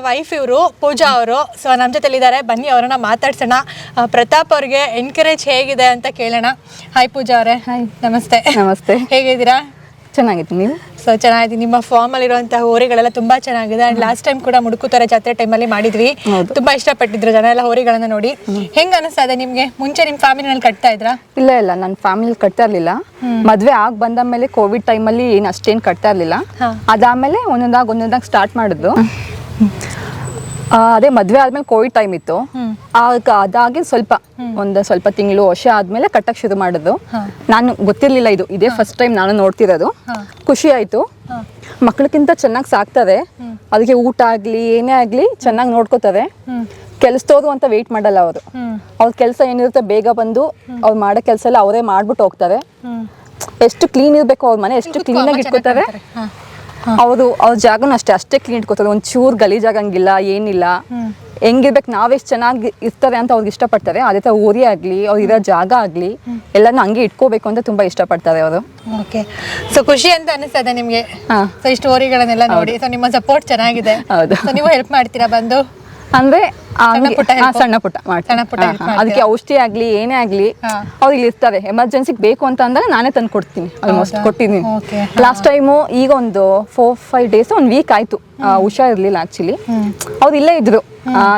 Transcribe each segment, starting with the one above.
Wife ಇವರು ಪೂಜಾ ಅವರು. So ನಮ್ಮ ಜೊತೆಲಿದ್ದಾರೆ. ಬನ್ನಿ ಅವರನ್ನ ಮಾತಾಡ್ಸೋಣ. ಪ್ರತಾಪ್ ಅವ್ರಿಗೆ ಎನ್ಕರೇಜ್ ಹೇಗಿದೆ ಅಂತ ಕೇಳೋಣ. ಹಾಯ್ ಪೂಜಾ ಅವರೇ. ಹಾಯ್ ನಮಸ್ತೆ. ನಮಸ್ತೆ. ಹೇಗಿದ್ದೀರಾ? ಚೆನ್ನಾಗಿದ್ದೀನಿ. ನೀವು? ಸೊ ಚೆನ್ನಾಗಿದೆ ನಿಮ್ಮ ಫಾರ್ಮ್ ಅಲ್ಲಿರುವಂತಹ ಹೋರಿಗಳೆಲ್ಲ ತುಂಬಾ ಚೆನ್ನಾಗಿದೆ. ಅಂಡ್ ಲಾಸ್ಟ್ ಟೈಮ್ ಕೂಡ ಮುಡುಕುತರ ಜಾತ್ರೆ ಟೈಮಲ್ಲಿ ಮಾಡಿದ್ವಿ. ಹೌದು. ತುಂಬಾ ಇಷ್ಟಪಟ್ಟಿದ್ರು ಜನ ಎಲ್ಲ ಹೋರಿಗಳನ್ನ ನೋಡಿ. ಹೆಂಗ್ ಅನಿಸ್ತಾ ಇದೆ ನಿಮ್ಗೆ? ಮುಂಚೆ ನಿಮ್ ಫ್ಯಾಮಿಲಿನಲ್ಲಿ ಕಟ್ತಾ ಇದ್ರಾ? ಇಲ್ಲ ಇಲ್ಲ. ನನ್ನ ಫ್ಯಾಮಿಲಿ ಕಟ್ತಾ ಇರ್ಲಿಲ್ಲ. ಮದ್ವೆ ಆಗ್ ಬಂದ ಮೇಲೆ ಕೋವಿಡ್ ಟೈಮಲ್ಲಿ ಏನು ಅಷ್ಟೇನು ಕಟ್ತಾ ಇರ್ಲಿಲ್ಲ. ಅದಾದ್ಮೇಲೆ ಒಂದೊಂದಾಗ ಒಂದೊಂದಾಗ ಸ್ಟಾರ್ಟ್ ಮಾಡಿದ್ದು. ಅದೇ ಮದ್ವೆ ಆದ್ಮೇಲೆ ಕೋವಿಡ್ ಟೈಮ್ ಇತ್ತು. ಆಗ ಅದಾಗಿ ಸ್ವಲ್ಪ ಒಂದ್ ಸ್ವಲ್ಪ ತಿಂಗಳು ವರ್ಷ ಆದ್ಮೇಲೆ ಕಟ್ಟಕ್ ಶುರು ಮಾಡಿದ್ದು ನಾನು ಗೊತ್ತಿರ್ಲಿಲ್ಲ ಇದು. ಇದೇ ಫಸ್ಟ್ ಟೈಮ್ ನಾನು ನೋಡ್ತಿರೋದು. ಖುಷಿ ಆಯ್ತು. ಮಕ್ಳಿಗಿಂತ ಚೆನ್ನಾಗಿ ಸಾಕ್ತದೆ ಅದಕ್ಕೆ ಊಟ ಆಗ್ಲಿ ಏನೇ ಆಗ್ಲಿ ಚೆನ್ನಾಗಿ ನೋಡ್ಕೋತಾರೆ ಕೆಲಸದವರು ಅಂತ ವೆಯ್ಟ್ ಮಾಡಲ್ಲ ಅವರು. ಅವ್ರ ಕೆಲಸ ಏನಿರುತ್ತೆ ಬೇಗ ಬಂದು ಅವ್ರು ಮಾಡೋ ಕೆಲಸ ಎಲ್ಲ ಅವರೇ ಮಾಡ್ಬಿಟ್ಟು ಹೋಗ್ತಾರೆ ಎಷ್ಟು ಕ್ಲೀನ್ ಇರ್ಬೇಕು ಅವ್ರ ಮನೆ ಎಷ್ಟು ಕ್ಲೀನ್ ಆಗಿ ಇಟ್ಕೋತಾರೆ ಅವರು ಅವ್ರ ಜಾಗನ ಅಷ್ಟೇ ಅಷ್ಟೇ ಕ್ಲೀನ್ ಇಟ್ಕೋತಾರೆ. ಒಂಚೂರು ಚೂರು ಗಲೀಜಾಗಂಗಿಲ್ಲ ಏನಿಲ್ಲ. ಹೆಂಗಿರ್ಬೇಕು ನಾವೆಷ್ಟು ಚೆನ್ನಾಗಿ ಇರ್ತಾರೆ ಅಂತ ಅವ್ರಿಗೆ ಇಷ್ಟಪಡ್ತಾರೆ. ಅದೇ ಥರ ಊರಿ ಆಗಲಿ ಅವ್ರು ಇರೋ ಜಾಗ ಆಗಲಿ ಎಲ್ಲಾನು ಹಂಗೆ ಇಟ್ಕೋಬೇಕು ಅಂತ ತುಂಬಾ ಇಷ್ಟಪಡ್ತಾರೆ ಅವರು. ಓಕೆ. ಸೊ ಖುಷಿ ಅಂತ ಅನಿಸ್ತದೆ ನಿಮಗೆ. ಸೊ ಇಷ್ಟು ಹೋರಿಗಳನ್ನೆಲ್ಲ ನೋಡಿ. ಸೊ ನಿಮ್ಮ ಸಪೋರ್ಟ್ ಚೆನ್ನಾಗಿದೆ. ಹೌದು. ಸೊ ನೀವು ಹೆಲ್ಪ್ ಮಾಡ್ತೀರಾ ಬಂದು? ಅಂದ್ರೆ ಸಣ್ಣ ಪುಟ್ಟ? ಅದಕ್ಕೆ ಔಷಧಿ ಆಗ್ಲಿ ಏನೇ ಆಗ್ಲಿ. ಅವ್ರು ಇಲ್ಲಿ ಇರ್ತಾರೆ. ಎಮರ್ಜೆನ್ಸಿಗೆ ಬೇಕು ಅಂತ ಅಂದಾಗ ನಾನೇ ತಂದು ಕೊಡ್ತೀನಿ ಆಲ್ಮೋಸ್ಟ್? ಕೊಟ್ಟಿದ್ದೀನಿ. ಲಾಸ್ಟ್ ಟೈಮು ಈಗ ಒಂದು ಫೋರ್ ಫೈವ್ ಡೇಸ್ ಒಂದು ವೀಕ್ ಆಯ್ತು. ಹುಷಾರ್ ಇರ್ಲಿಲ್ಲ ಆಕ್ಚುಲಿ ಅವ್ರು ಇಲ್ಲೇ ಇದ್ರು.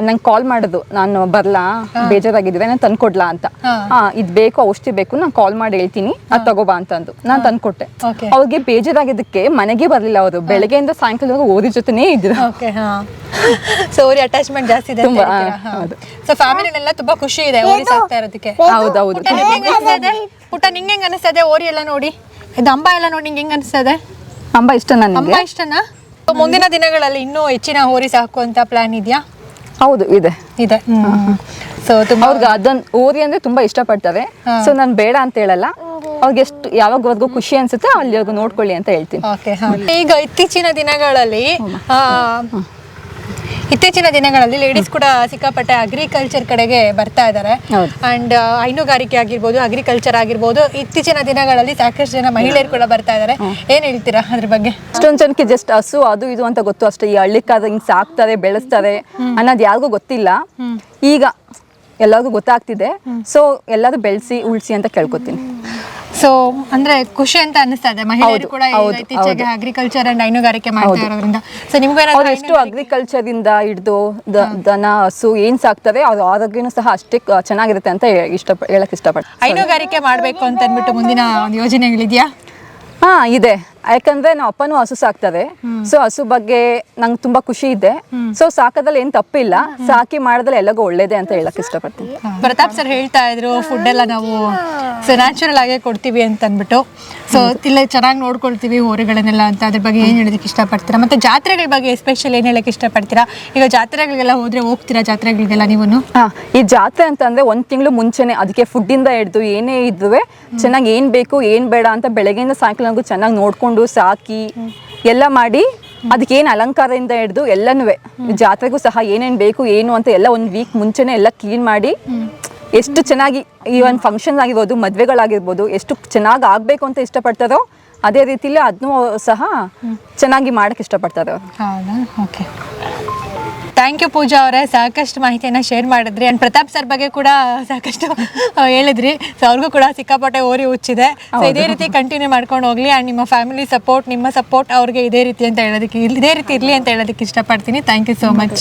ನಂಗೆ ಕಾಲ್ ಮಾಡೋದು. ನಾನು ಬರ್ಲಾ? ಬೇಜಾರಾಗಿದ್ರೆ ನಾನು ತಂದ್ಕೊಡ್ಲಾ ಅಂತ. ಹಾ. ಇದ್ ಬೇಕು ಔಷಧಿ ಬೇಕು ನಾನು ಕಾಲ್ ಮಾಡಿ ಹೇಳ್ತೀನಿ. ಅದು ತಗೋಬಾ ಅಂತಂದು ನಾನು ತಂದ್ಕೊಟ್ಟೆ. ಕೊಟ್ಟೆ ಅವ್ರಿಗೆ ಬೇಜಾರಾಗಿದ್ದಕ್ಕೆ ಮನೆಗೆ ಬರ್ಲಿಲ್ಲ ಅವರು. ಬೆಳಗ್ಗೆಯಿಂದ ಸಾಯಂಕಾಲ ಓದಿ ಜೊತೆನೇ ಇದ್ರು. ಸೊ ಓರಿ ಅಟ್ಯಾಚ್ಮೆಂಟ್ ಜಾಸ್ತಿ ಇದೆ ತುಂಬಾ. ಸೊ ಫ್ಯಾಮಿಲಿನೆಲ್ಲ ತುಂಬಾ ಖುಷಿ ಇದೆ. ಓರಿ ಸಾಕ್ತಾ ಇರೋದಕ್ಕೆ. ಹೌದೌದು ಪುಟ್ಟ ನಿಂಗೆ ಹೆಂಗ್ ಅನಿಸ್ತಾ ಇದೆ? ಪುಟ್ಟ ನಿಂಗೆ ಹೆಂಗ್ ಅನಿಸ್ತಾ ಓರಿ ಎಲ್ಲ ನೋಡಿ. ಇದು ಅಂಬ ಎಲ್ಲ ನೋಡಿ ನಿಂಗೆ ಹೆಂಗ್ ಅನಿಸ್ತದೆ ಅಂಬ ಇಷ್ಟ ಅಂಬ ನನಗೆ ಇಷ್ಟನಾ ಮುಂದಿನ ದಿನಗಳಲ್ಲಿ ಇನ್ನೂ ಹೆಚ್ಚಿನ ಹೋರಿ ಸಾಕುವಂತ ಪ್ಲಾನ್ ಇದೆಯಾ? ಹೌದು ಇದೆ. ಇದೆ. ಸೊ ತುಂಬಾ ಅವ್ರಿಗೆ ಅದನ್ನ ಓರಿ ಅಂದ್ರೆ ತುಂಬಾ ಇಷ್ಟಪಡ್ತಾರೆ. ಸೊ ನಾನು ಬೇಡ ಅಂತ ಹೇಳಲ್ಲ. ಅವ್ರಿಗೆ ಎಷ್ಟು ಯಾವಾಗವರೆಗೂ ಖುಷಿ ಅನ್ಸುತ್ತೆ ಅಲ್ಲಿವರೆಗೂ ನೋಡ್ಕೊಳ್ಳಿ ಅಂತ ಹೇಳ್ತೀನಿ. ಓಕೆ ಈಗ ಇತ್ತೀಚಿನ ದಿನಗಳಲ್ಲಿ ಆ, ಇತ್ತೀಚಿನ ದಿನಗಳಲ್ಲಿ ಲೇಡೀಸ್ ಕೂಡ ಸಿಕ್ಕಾಪಟ್ಟೆ ಅಗ್ರಿಕಲ್ಚರ್ ಕಡೆಗೆ ಬರ್ತಾ ಇದ್ದಾರೆ. ಅಂಡ್ ಹೈನುಗಾರಿಕೆ ಆಗಿರ್ಬೋದು ಅಗ್ರಿಕಲ್ಚರ್ ಆಗಿರ್ಬೋದು ಇತ್ತೀಚಿನ ದಿನಗಳಲ್ಲಿ ಸಾಕಷ್ಟು ಜನ ಮಹಿಳೆಯರು ಕೂಡ ಬರ್ತಾ ಇದ್ದಾರೆ. ಏನ್ ಹೇಳ್ತೀರಾ ಅದ್ರ ಬಗ್ಗೆ? ಅಷ್ಟೊಂದ್ ಜನಕ್ಕೆ ಜಸ್ಟ್ ಹಸು ಅದು ಇದು ಅಂತ ಗೊತ್ತು ಅಷ್ಟೇ. ಈ ಹಳ್ಳಿಕಾದ ಹಿಂಗ್ ಸಾಕ್ತಾರೆ ಬೆಳೆಸ್ತಾರೆ ಅನ್ನೋದು ಯಾರಿಗೂ ಗೊತ್ತಿಲ್ಲ. ಈಗ ಎಲ್ಲರಿಗೂ ಗೊತ್ತಾಗ್ತಿದೆ. ಸೊ ಎಲ್ಲರೂ ಬೆಳೆಸಿ ಉಳಿಸಿ ಅಂತ ಕೇಳ್ಕೊತೀನಿ. ಸೊ ಅಂದ್ರೆ ಖುಷಿ ಅಂತ ಅನಿಸ್ತಾ ಇದೆ ಮಹಿಳೆಯರು ಕೂಡ ಈಗ ಹೌದು, ಇತ್ತೀಚೆಗೆ ಅಗ್ರಿಕಲ್ಚರ್ ಅಂಡ್ ಹೈನುಗಾರಿಕೆ ಮಾಡ್ತಾ ಇರೋದ್ರಿಂದ. ಸೊ ನಿಮ್ಗೂ ಅವ್ರು ಎಷ್ಟು ಅಗ್ರಿಕಲ್ಚರ್ ಇಂದ ಹಿಡಿದು ದನ ಹಸು ಏನ್ ಸಾಕ್ತವೆ ಅವ್ರ ಆರೋಗ್ಯನೂ ಸಹ ಅಷ್ಟೇ ಕ- ಚೆನ್ನಾಗಿರುತ್ತೆ ಅಂತ ಹೇ- ಇಷ್ಟ ಹೇಳಕ್ ಇಷ್ಟಪಡ್ತೀನಿ. ಹೈನುಗಾರಿಕೆ ಮಾಡ್ಬೇಕು ಅಂತ ಅಂದ್ಬಿಟ್ಟು ಮುಂದಿನ ಒಂದು ಯೋಜನೆಗಳಿದೆಯಾ? ಹಾ ಇದೆ. ಯಾಕಂದ್ರೆ ನಾವು ಅಪ್ಪನೂ ಹಸು ಸಾಕ್ತಾರೆ ಸೊ ಹಸು ಬಗ್ಗೆ ನಂಗೆ ತುಂಬಾ ಖುಷಿ ಇದೆ. ಸೊ ಸಾಕೋದ್ರಲ್ಲಿ ಏನ್ ತಪ್ಪಿಲ್ಲ. ಸಾಕಿ ಮಾಡೋದ್ರಲ್ಲಿ ಎಲ್ಲಗೂ ಒಳ್ಳೇದೇ ಅಂತ ಹೇಳಕ್ ಇಷ್ಟಪಡ್ತೀನಿ. ಪ್ರತಾಪ್ ಸರ್ ಹೇಳ್ತಾ ಇದ್ರು ಫುಡ್ ಎಲ್ಲ ನಾವು ಸೊ ನ್ಯಾಚುರಲ್ ಆಗೇ ಕೊಡ್ತೀವಿ ಅಂತ ಅಂದ್ಬಿಟ್ಟು ಸೊ ಇಲ್ಲ ಚೆನ್ನಾಗಿ ನೋಡ್ಕೊಳ್ತೀವಿ ಹೋರಿಗಳನ್ನೆಲ್ಲ ಅಂತ. ಅದ್ರ ಬಗ್ಗೆ ಏನು ಹೇಳೋದಕ್ಕೆ ಇಷ್ಟಪಡ್ತೀರಾ? ಮತ್ತೆ ಜಾತ್ರೆಗಳ ಬಗ್ಗೆ ಎಸ್ಪೆಷಲ್ ಏನು ಹೇಳಕ್ಕೆ ಇಷ್ಟಪಡ್ತೀರಾ? ಈಗ ಜಾತ್ರೆಗಳಿಗೆಲ್ಲ ಹೋದ್ರೆ ಹೋಗ್ತೀರಾ ಜಾತ್ರೆಗಳಿಗೆಲ್ಲ ನೀವು ಈ ಜಾತ್ರೆ ಅಂತಂದ್ರೆ ಒಂದ್ ತಿಂಗಳು ಮುಂಚೆನೆ ಅದಕ್ಕೆ ಫುಡ್ ಇಂದ ಹಿಡ್ದು ಏನೇ ಇದ್ವೆ ಚೆನ್ನಾಗಿ ಏನ್ ಬೇಕು ಏನ್ ಬೇಡ ಅಂತ ಬೆಳಗ್ಗೆಯಿಂದ ಸಾಯಂಕಾಲವರೆಗೂ ಚೆನ್ನಾಗಿ ನೋಡ್ಕೊಂಡು ಸಾಕಿ ಎಲ್ಲ ಮಾಡಿ ಅದಕ್ಕೆ ಏನು ಅಲಂಕಾರದಿಂದ ಹಿಡಿದು ಎಲ್ಲನೂ ಜಾತ್ರೆಗೂ ಸಹ ಏನೇನ್ ಬೇಕು, ಏನು ಅಂತ ಎಲ್ಲ ಒಂದ್ ವೀಕ್ ಮುಂಚೆನೆ ಎಲ್ಲ ಕ್ಲೀನ್ ಮಾಡಿ ಎಷ್ಟು ಚೆನ್ನಾಗಿ ಈ ಒಂದು ಫಂಕ್ಷನ್ ಆಗಿರ್ಬೋದು, ಮದ್ವೆಗಳಾಗಿರ್ಬೋದು, ಎಷ್ಟು ಚೆನ್ನಾಗಿ ಆಗ್ಬೇಕು ಅಂತ ಇಷ್ಟಪಡ್ತಾರೋ ಅದೇ ರೀತಿಲಿ ಅದನ್ನೂ ಸಹ ಚೆನ್ನಾಗಿ ಮಾಡಕ್ ಇಷ್ಟಪಡ್ತಾರೆ. ಥ್ಯಾಂಕ್ ಯು ಪೂಜಾ ಅವರೇ. ಸಾಕಷ್ಟು ಮಾಹಿತಿಯನ್ನು ಶೇರ್ ಮಾಡಿದ್ರಿ. ಆ್ಯಂಡ್ ಪ್ರತಾಪ್ ಸರ್ ಬಗ್ಗೆ ಕೂಡ ಸಾಕಷ್ಟು ಹೇಳಿದ್ರಿ. ಸೊ ಅವ್ರಿಗೂ ಕೂಡ ಸಿಕ್ಕಾಪಟ್ಟೆ ಓರಿ ಹುಚ್ಚಿದೆ ಸೊ ಇದೇ ರೀತಿ ಕಂಟಿನ್ಯೂ ಮಾಡ್ಕೊಂಡು ಹೋಗ್ಲಿ. ಆ್ಯಂಡ್ ನಿಮ್ಮ ಫ್ಯಾಮಿಲಿ ಸಪೋರ್ಟ್ ನಿಮ್ಮ ಸಪೋರ್ಟ್ ಅವ್ರಿಗೆ ಇದೇ ರೀತಿ ಅಂತ ಹೇಳೋದಕ್ಕೆ ಇದೇ ರೀತಿ ಇರಲಿ ಅಂತ ಹೇಳೋದಕ್ಕೆ ಇಷ್ಟಪಡ್ತೀನಿ. Thank you so much